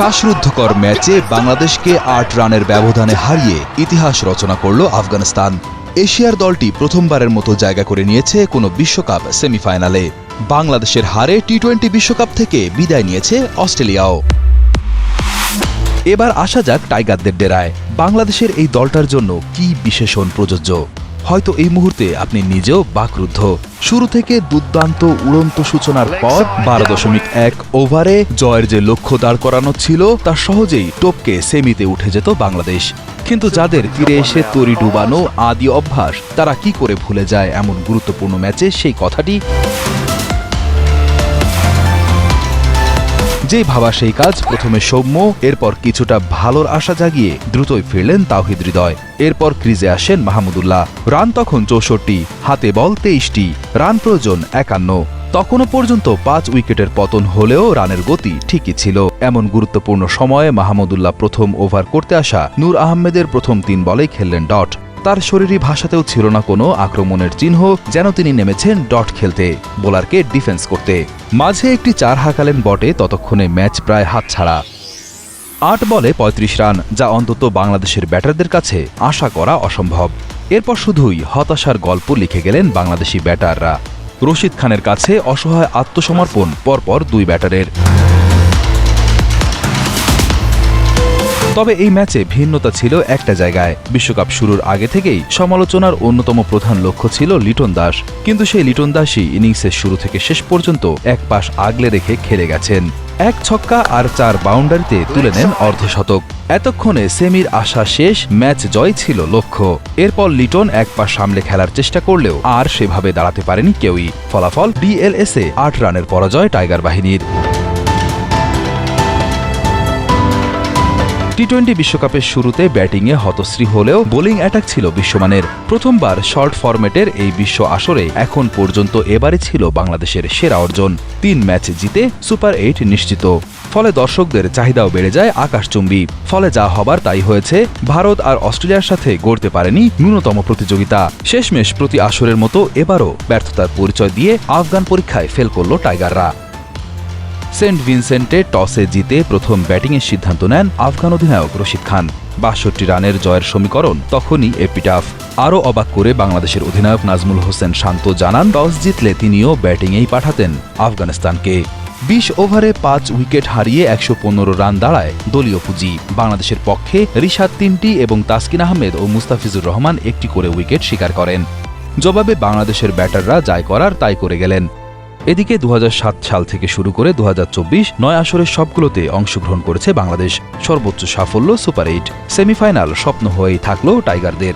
শ্বাসরুদ্ধকর ম্যাচে বাংলাদেশকে আট রানের ব্যবধানে হারিয়ে ইতিহাস রচনা করল আফগানিস্তান। এশিয়ার দলটি প্রথমবারের মতো জায়গা করে নিয়েছে কোনো বিশ্বকাপ সেমিফাইনালে। বাংলাদেশের হারে টি টোয়েন্টি বিশ্বকাপ থেকে বিদায় নিয়েছে অস্ট্রেলিয়াও। এবার আসা যাক টাইগারদের ডেরায়। বাংলাদেশের এই দলটার জন্য কি বিশেষণ প্রযোজ্য? হয়তো এই মুহূর্তে আপনি নিজেও বাকরুদ্ধ। শুরু থেকে দুর্দান্ত উড়ন্ত সূচনার পর বারো দশমিক এক ওভারে জয়ের যে লক্ষ্য দাঁড় করানো ছিল তা সহজেই টপকে সেমিতে উঠে যেত বাংলাদেশ। কিন্তু যাদের তীরে এসে তরি ডুবানো আদি অভ্যাস তারা কি করে ভুলে যায় এমন গুরুত্বপূর্ণ ম্যাচে সেই কথাটি? যে ভাবা সেই কাজ, প্রথমে সৌম্য, এরপর কিছুটা ভালোর আশা জাগিয়ে দ্রুতই ফিরলেন তাওহিদ হৃদয়। এরপর ক্রিজে আসেন মাহমুদুল্লাহ। রান তখন চৌষট্টি, হাতে বল তেইশটি, রান প্রয়োজন একান্ন। তখনও পর্যন্ত পাঁচ উইকেটের পতন হলেও রানের গতি ঠিকই ছিল। এমন গুরুত্বপূর্ণ সময়ে মাহমুদুল্লাহ প্রথম ওভার করতে আসা নূর আহমেদের প্রথম তিন বলেই খেললেন ডট। তার শরীরী ভাষাতেও ছিল না কোনো আক্রমণের চিহ্ন যেন তিনি নেমেছেন ডট খেলতে, বোলারকে ডিফেন্স করতে। মাঝে একটি চার হাঁকালেন বটে, ততক্ষণে ম্যাচ প্রায় হাতছাড়া। আট বলে ৩৫ রান, যা অন্তত বাংলাদেশের ব্যাটারদের কাছে আশা করা অসম্ভব। এরপর শুধুই হতাশার গল্প লিখে গেলেন বাংলাদেশি ব্যাটাররা। রশিদ খানের কাছে অসহায় আত্মসমর্পণ পরপর দুই ব্যাটারের। তবে এই ম্যাচে ভিন্নতা ছিল একটা জায়গায়। বিশ্বকাপ শুরুর আগে থেকেই সমালোচনার অন্যতম প্রধান লক্ষ্য ছিল লিটন দাস। কিন্তু সেই লিটন দাসই ইনিংসের শুরু থেকে শেষ পর্যন্ত এক পাশ আগলে রেখে খেলে গেছেন। এক ছক্কা আর চার বাউন্ডারিতে তুলে নেন অর্ধশতক। এতক্ষণে সেমির আশা শেষ, ম্যাচ জয় ছিল লক্ষ্য। এরপর লিটন এক পা সামলে খেলার চেষ্টা করলেও আর সেভাবে দাঁড়াতে পারেনি কেউই। ফলাফল ডিএলএসে আট রানের পরাজয় টাইগার বাহিনীর। টি টোয়েন্টি বিশ্বকাপের শুরুতে ব্যাটিংয়ে হতশ্রী হলেও বোলিং অ্যাটাক ছিল বিশ্বমানের। প্রথমবার শর্ট ফরম্যাটের এই বিশ্ব আসরে এখন পর্যন্ত এবারে ছিল বাংলাদেশের সেরা অর্জন। তিন ম্যাচ জিতে সুপার এইট নিশ্চিত। ফলে দর্শকদের চাহিদাও বেড়ে যায় আকাশচুম্বী। ফলে যা হবার তাই হয়েছে, ভারত আর অস্ট্রেলিয়ার সাথে গড়তে পারেনি ন্যূনতম প্রতিযোগিতা। শেষমেশ প্রতি আসরের মতো এবারও ব্যর্থতার পরিচয় দিয়ে আফগান পরীক্ষায় ফেল করল টাইগাররা। সেন্ট ভিনসেন্টে টসে জিতে প্রথম ব্যাটিংয়ের সিদ্ধান্ত নেন আফগান অধিনায়ক রশিদ খান। বাষট্টি রানের জয়ের সমীকরণ তখনই এপিটাফ। আরও অবাক করে বাংলাদেশের অধিনায়ক নাজমুল হোসেন শান্ত জানান, টস জিতলে তিনিও ব্যাটিংয়েই পাঠাতেন আফগানিস্তানকে। বিশ ওভারে পাঁচ উইকেট হারিয়ে একশো পনেরো রান দাঁড়ায় দলীয় পুঁজি। বাংলাদেশের পক্ষে রিশাদ তিনটি এবং তাসকিন আহমেদ ও মুস্তাফিজুর রহমান একটি করে উইকেট শিকার করেন। জবাবে বাংলাদেশের ব্যাটাররা যাই করার তাই করে গেলেন। এদিকে দু হাজার সাত সাল থেকে শুরু করে দু নয় আসরের সবগুলোতে অংশগ্রহণ করেছে বাংলাদেশ সর্বোচ্চ সাফল্য সুপার এইট। সেমিফাইনাল স্বপ্ন হয়েই থাকল টাইগারদের।